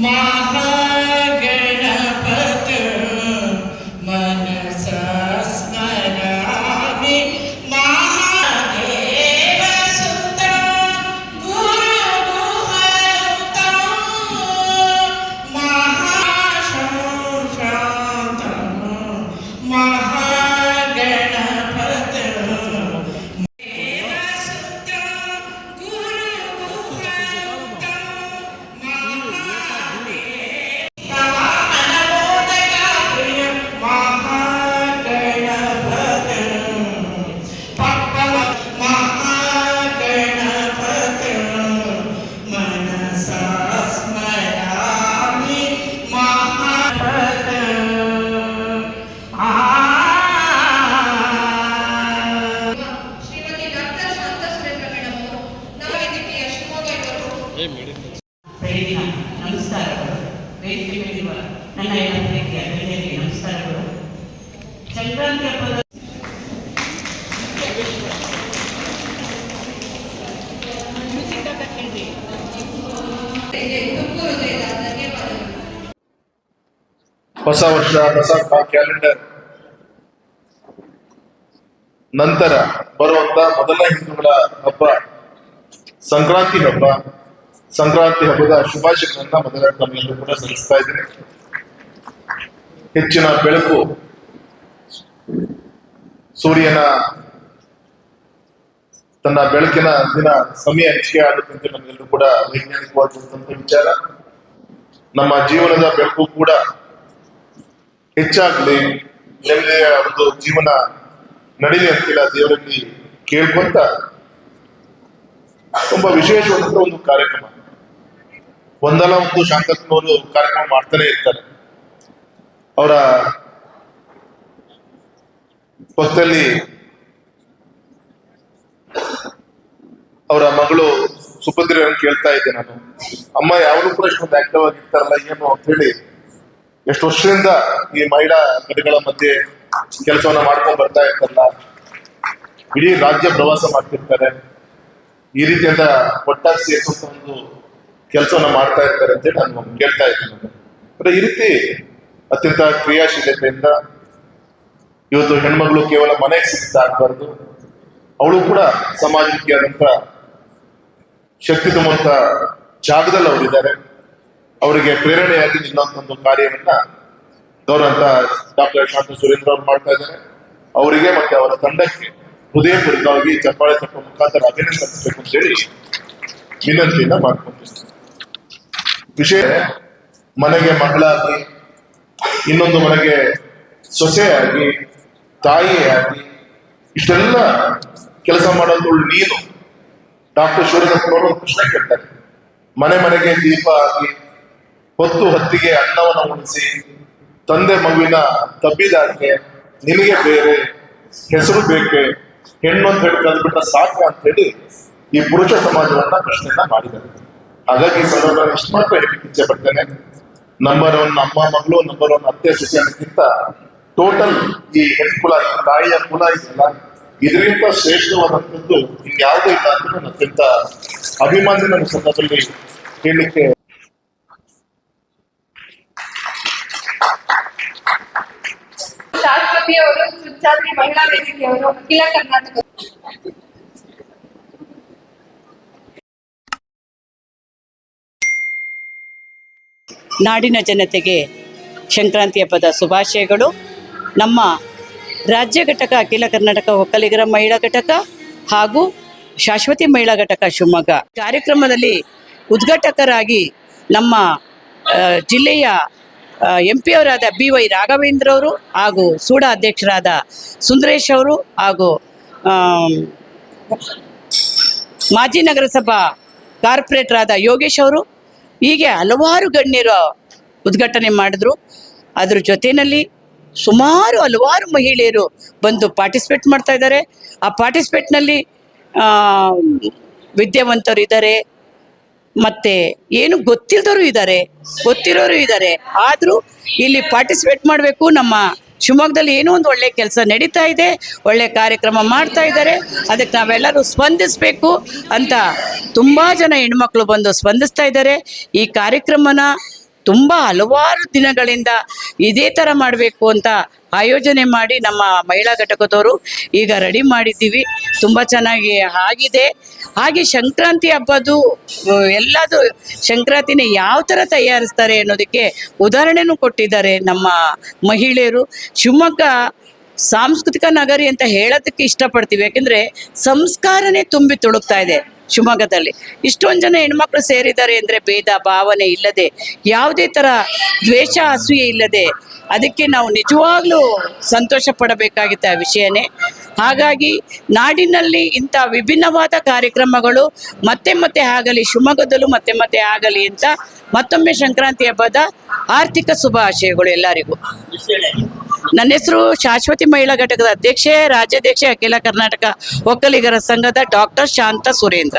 Mahal. ಬೆಳಗಿನ ನಮಸ್ಕಾರಗಳು. ವೇದಿಕೆ ಮೇಲಿರುವ ನನ್ನ ಎಲ್ಲ ಪ್ರೀತಿಯ ಗಣ್ಯರಿಗೆ ನಮಸ್ಕಾರಗಳು. ಸಂಕ್ರಾಂತಿ ಹಬ್ಬದ ಇವರಿಗೆ ತುಂಬು ಹೃದಯದ ಧನ್ಯವಾದಗಳು ಹೊಸ ವರ್ಷ ಹೊಸ ಕ್ಯಾಲೆಂಡರ್. ನಂತರ ಬರುವಂತ ಮೊದಲ ಹಿಂದೂಗಳ ಹಬ್ಬ ಸಂಕ್ರಾಂತಿ ಹಬ್ಬ. ಸಂಕ್ರಾಂತಿ ಹಬ್ಬದ ಶುಭಾಶಯಗಳನ್ನ ಮೊದಲ ತಮ್ಮೆಲ್ಲರೂ ಕೂಡ ಸಲ್ಲಿಸ್ತಾ ಇದ್ದೀನಿ. ಹೆಚ್ಚಿನ ಬೆಳಕು ಸೂರ್ಯನ ತನ್ನ ಬೆಳಕಿನ ದಿನ ಸಮಯ ಹೆಚ್ಚಿಗೆ ಆಗುತ್ತೆ ಅಂತ ನಮಗೆಲ್ಲರೂ ಕೂಡ ವೈಜ್ಞಾನಿಕವಾಗಿರುವಂತಹ ವಿಚಾರ. ನಮ್ಮ ಜೀವನದ ಬೆಳಕು ಕೂಡ ಹೆಚ್ಚಾಗಲಿ, ನೆಮ್ಮದಿಯ ಒಂದು ಜೀವನ ನಡೀಲಿ ದೇವರಲ್ಲಿ ಕೇಳ್ಕೊಂತ ತುಂಬಾ ವಿಶೇಷವಾದಂತ ಒಂದು ಕಾರ್ಯಕ್ರಮ. ಒಂದಲ್ಲ ಒಂದು ಕಾರ್ಯಕ್ರಮ ಮಾಡ್ತಾನೆ ಇರ್ತಾರೆ. ಅವರ ಪಕ್ಕದಲ್ಲಿ ಅವರ ಮಗಳು ಸುಭದ್ರೆಯನ್ನು ಕೇಳ್ತಾ ಇದ್ದೆ ನಾನು. ಅಮ್ಮ ಯಾವಾಗಲೂ ಕೂಡ ಇಷ್ಟೊಂದು ಆಕ್ಟಿವ್ ಆಗಿರ್ತಾರಲ್ಲ, ಏನು ಅಂತ ಹೇಳಿ ಎಷ್ಟು ವರ್ಷದಿಂದ ಈ ಮಹಿಳಾ ಘಟಕಗಳ ಮಧ್ಯೆ ಕೆಲಸವನ್ನ ಮಾಡ್ಕೊಂಡು ಬರ್ತಾ ಇರ್ತಾರಲ್ಲ ಇಡೀ ರಾಜ್ಯ ಪ್ರವಾಸ ಮಾಡ್ತಿರ್ತಾರೆ. ಈ ರೀತಿಯಾದ ಒಟ್ಟಾಗಿ ಸೇರಿಸುವಂತ ಒಂದು ಕೆಲಸವನ್ನ ಮಾಡ್ತಾ ಇರ್ತಾರೆ ಅಂತ ಹೇಳಿ ನಾನು ಕೇಳ್ತಾ ಇದ್ದೀನಿ. ಅಂದ್ರೆ ಈ ರೀತಿ ಅತ್ಯಂತ ಕ್ರಿಯಾಶೀಲತೆಯಿಂದ ಇವತ್ತು ಹೆಣ್ಮಗಳು ಕೇವಲ ಮನೆಗೆ ಸೀಮಿತ ಆಗಬಾರ್ದು. ಅವಳು ಕೂಡ ಸಮಾಜಕ್ಕೆ ಆದಂತ ಶಕ್ತಿ ತುಂಬುವಂತ ಜಾಗದಲ್ಲಿ ಅವರಿದ್ದಾರೆ. ಅವರಿಗೆ ಪ್ರೇರಣೆಯಾಗಿ ನಿಲ್ಲುವಂತ ಕಾರ್ಯವನ್ನ ಗೌರವಂತ ಡಾಕ್ಟರ್ ಶಾಂತ ಸುರೇಂದ್ರ ಅವರು ಮಾಡ್ತಾ ಇದ್ದಾರೆ. ಅವರಿಗೆ ಮತ್ತೆ ಅವರ ತಂಡಕ್ಕೆ ಹೃದಯಪೂರ್ವಕವಾಗಿ ಚಪ್ಪಾಳೆ ತಪ್ಪ ಮುಖಾಂತರ ಅಭಿನಂದನೆ ಸಲ್ಲಿಸಬೇಕು ಅಂತ ಹೇಳಿ ವಿನಂತಿಯಿಂದ ಮಾಡ್ಕೊಂತೀನಿ ವಿಷಯ, ಮನೆಗೆ ಮಗಳಾಗಿ, ಇನ್ನೊಂದು ಮನೆಗೆ ಸೊಸೆಯಾಗಿ ಆಗಿ ಇಷ್ಟೆಲ್ಲ ಕೆಲಸ ಮಾಡೋದು ನೀನು ಡಾಕ್ಟರ್ ಒಂದು ಪ್ರಶ್ನೆ ಕೇಳ್ತಾರೆ. ಮನೆ ಮನೆಗೆ ದೀಪ ಆಗಿ ಹೊತ್ತು ಹತ್ತಿಗೆ ಅನ್ನವನ್ನು ಉಣಿಸಿ, ತಂದೆ ಮಗುವಿನ ತಬ್ಬಿದಾಕೆ ನಿನಗೆ ಬೇರೆ, ಹೆಸರು ಬೇಕೆ ಹೆಣ್ಣು ಅಂತ ಹೇಳಿ ಕಲ್ಬಿಟ್ರೆ ಸಾಕು ಅಂತ ಹೇಳಿ ಈ ಪುರುಷ ಸಮಾಜವನ್ನ ಪ್ರಶ್ನೆಯನ್ನ ಮಾಡಿದ್ದಾರೆ. ಹಾಗಾಗಿ ಈ ಸಂದರ್ಭದಲ್ಲಿ ಎಷ್ಟು ಮಾತ್ರ ಹೇಳಲಿಕ್ಕೆ ಇಚ್ಛೆ ಪಡ್ತೇನೆ ನಂಬರ್ ಒನ್ ಅಮ್ಮ ಮಗಳು ನಂಬರ್ ಒನ್ ಅತ್ತೆ ಅನ್ನೋಕ್ಕಿಂತ ಟೋಟಲ್ ಈ ಹೆಣ್ ಕುಲ, ತಾಯಿಯ ಕುಲ ಇದೆಯಲ್ಲ ಇದರಿಂದ ಶ್ರೇಷ್ಠವಾದಂಥದ್ದು ಇನ್ಯಾವುದೂ ಇಲ್ಲ ಅಂತ ಅತ್ಯಂತ ಅಭಿಮಾನಿ ನಮ್ಮ ಸಂದರ್ಭದಲ್ಲಿ ಹೇಳಲಿಕ್ಕೆ ಅವರು ಮಹಿಳಾ ವೇದಿಕೆಯವರು, ಅಖಿಲ ಕರ್ನಾಟಕ ನಾಡಿನ ಜನತೆಗೆ ಸಂಕ್ರಾಂತಿ ಹಬ್ಬದ ಶುಭಾಶಯಗಳು. ನಮ್ಮ ರಾಜ್ಯ ಘಟಕ, ಅಖಿಲ ಕರ್ನಾಟಕ ಒಕ್ಕಲಿಗರ ಮಹಿಳಾ ಘಟಕ ಹಾಗೂ ಶಾಶ್ವತಿ ಮಹಿಳಾ ಘಟಕ ಶಿವಮೊಗ್ಗ. ಕಾರ್ಯಕ್ರಮದಲ್ಲಿ ಉದ್ಘಾಟಕರಾಗಿ ನಮ್ಮ ಜಿಲ್ಲೆಯ ಎಂ ಪಿ ಅವರಾದ ಬಿ ವೈ ರಾಘವೇಂದ್ರ ಅವರು ಹಾಗೂ ಸೂಡ ಅಧ್ಯಕ್ಷರಾದ ಸುಂದರೇಶ್ ಅವರು ಹಾಗೂ ಮಾಜಿ ನಗರಸಭಾ ಕಾರ್ಪೊರೇಟರ್ ಆದ ಯೋಗೇಶ್ ಅವರು ಹೀಗೆ ಹಲವಾರು ಗಣ್ಯರು ಉದ್ಘಾಟನೆ ಮಾಡಿದ್ರು. ಅದ್ರ ಜೊತೆಯಲ್ಲಿ ಸುಮಾರು ಹಲವಾರು ಮಹಿಳೆಯರು ಬಂದು ಪಾರ್ಟಿಸಿಪೇಟ್ ಮಾಡ್ತಾ ಇದ್ದಾರೆ. ಆ ಪಾರ್ಟಿಸಿಪೇಟ್ನಲ್ಲಿ ವಿದ್ಯಾವಂತರು ಇದ್ದಾರೆ. ಮತ್ತೆ ಏನು ಗೊತ್ತಿಲ್ಲದವರು ಇದ್ದಾರೆ, ಗೊತ್ತಿರೋರು ಇದ್ದಾರೆ. ಆದರೂ ಇಲ್ಲಿ ಪಾರ್ಟಿಸಿಪೇಟ್ ಮಾಡಬೇಕು. ನಮ್ಮ ಶಿವಮೊಗ್ಗದಲ್ಲಿ ಏನೋ ಒಂದು ಒಳ್ಳೆ ಕೆಲಸ ನಡೀತಾ ಇದೆ, ಒಳ್ಳೆ ಕಾರ್ಯಕ್ರಮ ಮಾಡ್ತಾ ಇದ್ದಾರೆ. ಅದಕ್ಕೆ ನಾವೆಲ್ಲರೂ ಸ್ಪಂದಿಸಬೇಕು ಅಂತ ತುಂಬ ಜನ ಹೆಣ್ಮಕ್ಳು ಬಂದು ಸ್ಪಂದಿಸ್ತಾ ಇದ್ದಾರೆ. ಈ ಕಾರ್ಯಕ್ರಮನ ತುಂಬ ಹಲವಾರು ದಿನಗಳಿಂದ ಇದೇ ಥರ ಮಾಡಬೇಕು ಅಂತ ಆಯೋಜನೆ ಮಾಡಿ ನಮ್ಮ ಮಹಿಳಾ ಘಟಕದವರು ಈಗ ರೆಡಿ ಮಾಡಿದ್ದೀವಿ. ತುಂಬ ಚೆನ್ನಾಗಿ ಆಗಿದೆ. ಹಾಗೆ ಸಂಕ್ರಾಂತಿ ಹಬ್ಬದು ಆ, ಎಲ್ಲದು ಸಂಕ್ರಾಂತಿನ ಯಾವ ಥರ ತಯಾರಿಸ್ತಾರೆ ಅನ್ನೋದಕ್ಕೆ ಉದಾಹರಣೆನೂ ಕೊಟ್ಟಿದ್ದಾರೆ ನಮ್ಮ ಮಹಿಳೆಯರು. ಶಿವಮೊಗ್ಗ ಸಾಂಸ್ಕೃತಿಕ ನಗರಿ ಅಂತ ಹೇಳೋದಕ್ಕೆ ಇಷ್ಟಪಡ್ತೀವಿ. ಯಾಕೆಂದರೆ ಸಂಸ್ಕಾರನೇ ತುಂಬಿ ತುಳುಕ್ತಾ ಇದೆ. ಶಿವಮೊಗ್ಗದಲ್ಲಿ. ಇಷ್ಟೊಂದು ಜನ ಹೆಣ್ಮಕ್ಳು ಸೇರಿದ್ದಾರೆ ಅಂದರೆ ಭೇದ, ಭಾವನೆ ಇಲ್ಲದೆ, ಯಾವುದೇ ಥರ ದ್ವೇಷ, ಅಸೂಯೆ ಇಲ್ಲದೆ ಅದಕ್ಕೆ ನಾವು ನಿಜವಾಗ್ಲೂ ಸಂತೋಷ ಆ ವಿಷಯನೇ. ಹಾಗಾಗಿ ನಾಡಿನಲ್ಲಿ ಇಂಥ ವಿಭಿನ್ನವಾದ ಕಾರ್ಯಕ್ರಮಗಳು ಮತ್ತೆ ಮತ್ತೆ ಆಗಲಿ, ಶಿವಮೊಗ್ಗದಲ್ಲೂ ಮತ್ತೆ ಮತ್ತೆ ಆಗಲಿ ಅಂತ ಮತ್ತೊಮ್ಮೆ ಸಂಕ್ರಾಂತಿ ಹಬ್ಬದ ಆರ್ಥಿಕ ಶುಭಾಶಯಗಳು ಎಲ್ಲರಿಗೂ. ನನ್ನ ಹೆಸರು ಶಾಶ್ವತಿ ಮಹಿಳಾ ಘಟಕದ ಅಧ್ಯಕ್ಷೆ ರಾಜ್ಯಾಧ್ಯಕ್ಷೆ ಅಖಿಲ ಕರ್ನಾಟಕ ಒಕ್ಕಲಿಗರ ಸಂಘದ ಡಾಕ್ಟರ್ ಶಾಂತ ಸುರೇಂದ್ರ.